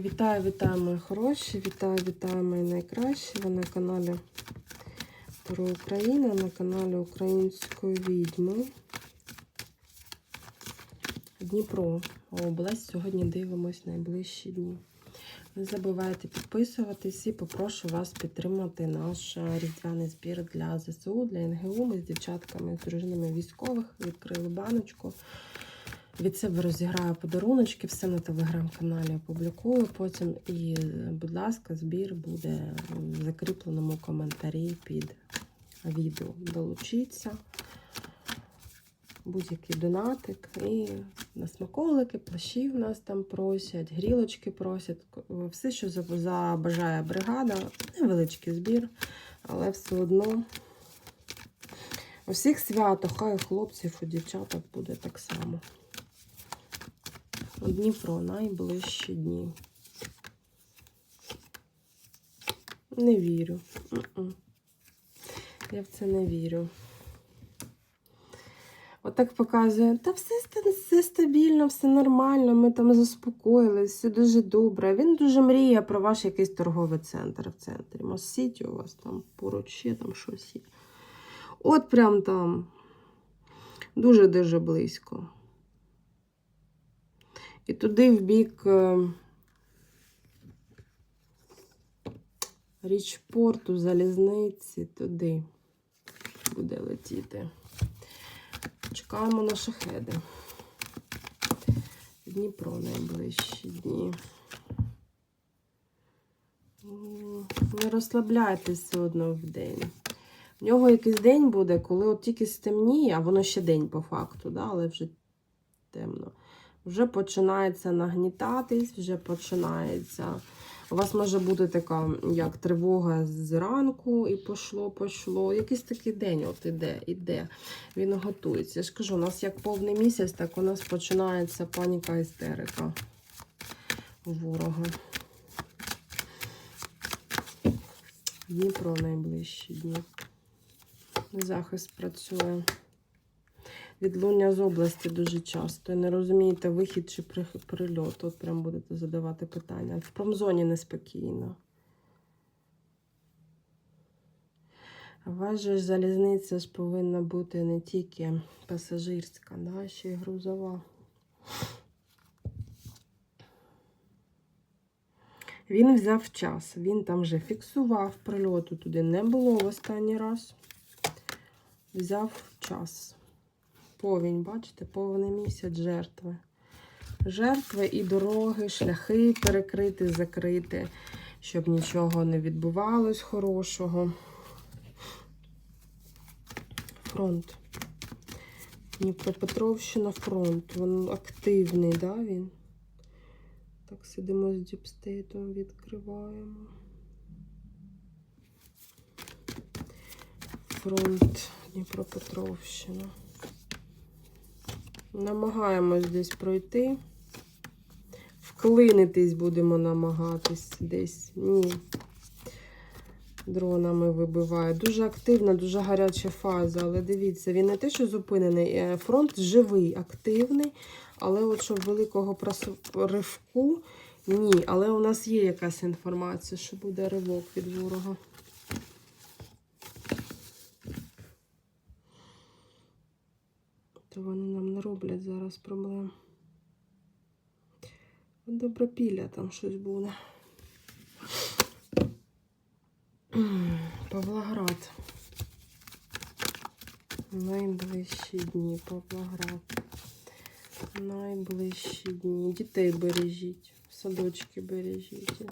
Вітаю, вітаю, мої хороші! Вітаю, вітаю, мої найкращі. Ви на каналі про Україну, на каналі Української відьми. Дніпро область. Сьогодні дивимось найближчі дні. Не забувайте підписуватись і попрошу вас підтримати наш різдвяний збір для ЗСУ, для НГУ. Ми з дівчатками, з дружинами військових відкрили баночку. Від себе розіграю подаруночки, все на телеграм-каналі опублікую потім. І, будь ласка, збір буде в закріпленому коментарі під відео. Долучіться. Будь-який донатик. І на смаколики, плащі в нас там просять, грілочки просять. Все, що забажає бригада. Невеличкий збір, але все одно. У всіх свято, хай хлопців, у дівчаток буде так само. Дніпро найближчі дні. Не вірю. М-м. Я в це не вірю. Отак показує, та все, все стабільно, все нормально, ми там заспокоїлись, все дуже добре. Він дуже мріє про ваш якийсь торговий центр в центрі. Мосіті у вас там поруч ще там щось є. От прям там дуже-дуже близько. І туди в бік е, річпорту, залізниці, туди буде летіти. Чекаємо на шахеди. Дніпро найближчі дні. Не розслабляйтесь все одно в день. В нього якийсь день буде, коли от тільки стемніє, а воно ще день по факту, да? але вже темно вже починається нагнітатись, вже починається. У вас може бути така, як тривога зранку, і пошло, пошло. Якийсь такий день от іде, іде. Він готується. Я ж кажу, у нас як повний місяць, так у нас починається паніка істерика ворога. Дніпро найближчі дні. Захист працює. Відлуння з області дуже часто. Не розумієте, вихід чи прильот. От прям будете задавати питання. В промзоні неспокійно. А у вас же ж залізниця ж повинна бути не тільки пасажирська, да, ще й грузова. Він взяв час, він там вже фіксував прильоту туди не було в останній раз. Взяв час. Повінь, бачите, повний місяць жертви. Жертви і дороги, шляхи перекрити, закрити, щоб нічого не відбувалось хорошого. Фронт. Дніпропетровщина фронт. Він активний, да, він? Так, сидимо з діпстейтом, відкриваємо. Фронт Дніпропетровщина. Намагаємось десь пройти. Вклинитись будемо намагатись десь. Ні. Дронами вибиває. Дуже активна, дуже гаряча фаза. Але дивіться, він не те, що зупинений. е, Фронт живий, активний. Але от щоб великого ривку ні. Але у нас є якась інформація, що буде ривок від ворога. То вони нам не роблять зараз проблем. Добропілля там щось буде. Павлоград. Найближчі дні Павлоград. Найближчі дні. Дітей бережіть, садочки бережіть.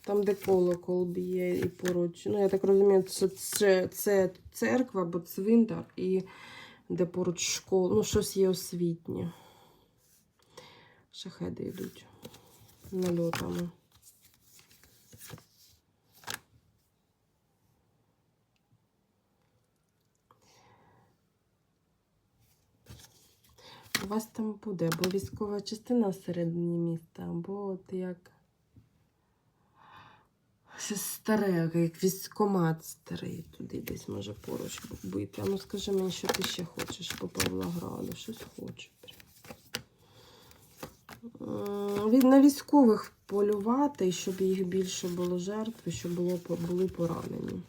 Там, де колокол б'є і поруч. Ну, я так розумію, це, це, це церква або цвинтар і де поруч школа. Ну, щось є освітнє. Шахеди йдуть нальотами. У вас там буде або військова частина всередині міста, або от як щось старе, як військомат старий. Туди десь може поруч бити. А ну скажи мені, що ти ще хочеш по Павлограду? Щось хочу. прям. Від на військових полювати, щоб їх більше було жертв, щоб було, були поранені.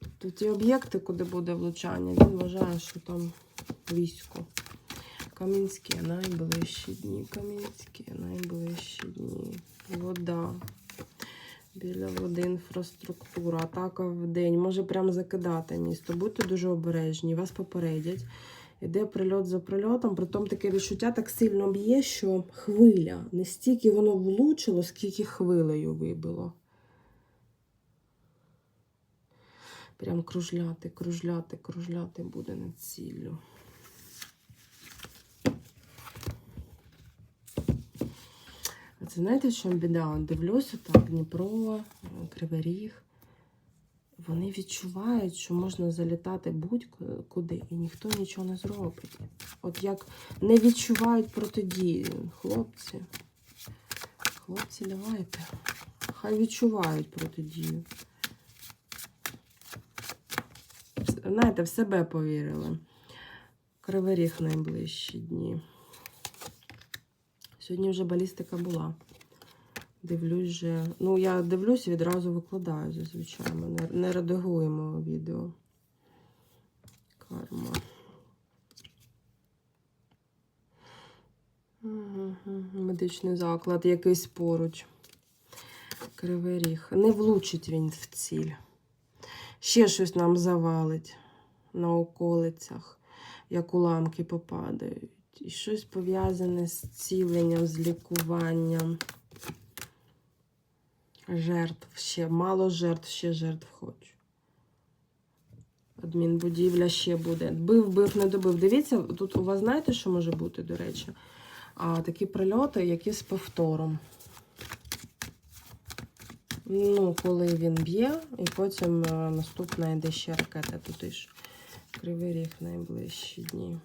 Тобто ті об'єкти, куди буде влучання, він вважає, що там військо. Камінські найближчі дні. Камінські найближчі дні. Вода. Інфраструктура, атака в день. Може прямо закидати місто. Будьте дуже обережні, вас попередять. Іде прильот за прильотом, притом таке відчуття так сильно б'є, що хвиля. Не стільки воно влучило, скільки хвилею вибило. Прям кружляти, кружляти, кружляти буде над ціллю. Це знаєте, в чому біда? Дивлюся так, Дніпро, Кривий Ріг. Вони відчувають, що можна залітати будь-куди, і ніхто нічого не зробить. От як не відчувають протидії, хлопці. Хлопці, давайте. Хай відчувають протидію. Знаєте, в себе повірили. Кривий найближчі дні. Сьогодні вже балістика була. Дивлюсь вже. Ну, я дивлюсь і відразу викладаю зазвичай. Ми не, редагуємо відео. Карма. Медичний заклад, якийсь поруч. Кривий ріг. Не влучить він в ціль. Ще щось нам завалить на околицях, як уламки попадають. І щось пов'язане з ціленням, з лікуванням. Жертв ще. Мало жертв, ще жертв хочу. Адмінбудівля ще буде. Бив, бив, не добив. Дивіться, тут у вас знаєте, що може бути, до речі? А, такі прильоти, які з повтором. Ну, коли він б'є, і потім е, наступна йде ще ракета туди ж. Кривий ріг найближчі дні.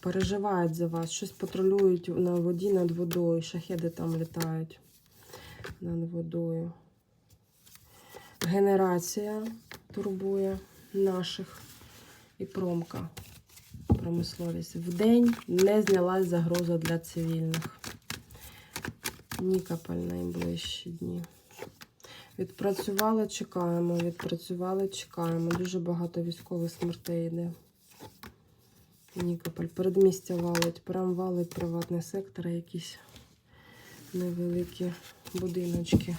Переживають за вас, щось патрулюють на воді над водою, шахеди там літають над водою. Генерація турбує наших і промка. Промисловість. Вдень не знялась загроза для цивільних. Нікополь найближчі дні. Відпрацювали, чекаємо, відпрацювали, чекаємо. Дуже багато військових смертей йде. Нікополь. Передмістя валить, прям валить приватний сектор, якісь невеликі будиночки.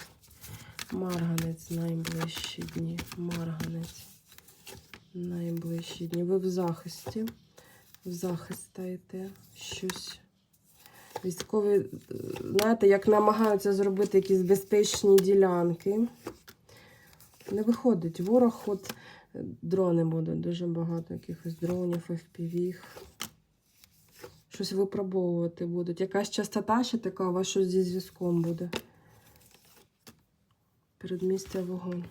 Марганець найближчі дні. Марганець. Найближчі дні. Ви в захисті. В захист стаєте щось. Військові, е, знаєте, як намагаються зробити якісь безпечні ділянки. Не виходить. Ворог, от е, дрони будуть, дуже багато якихось дронів, FPV. Щось випробовувати будуть. Якась частота ще така, у вас щось зі зв'язком буде. Передмістя вогонь.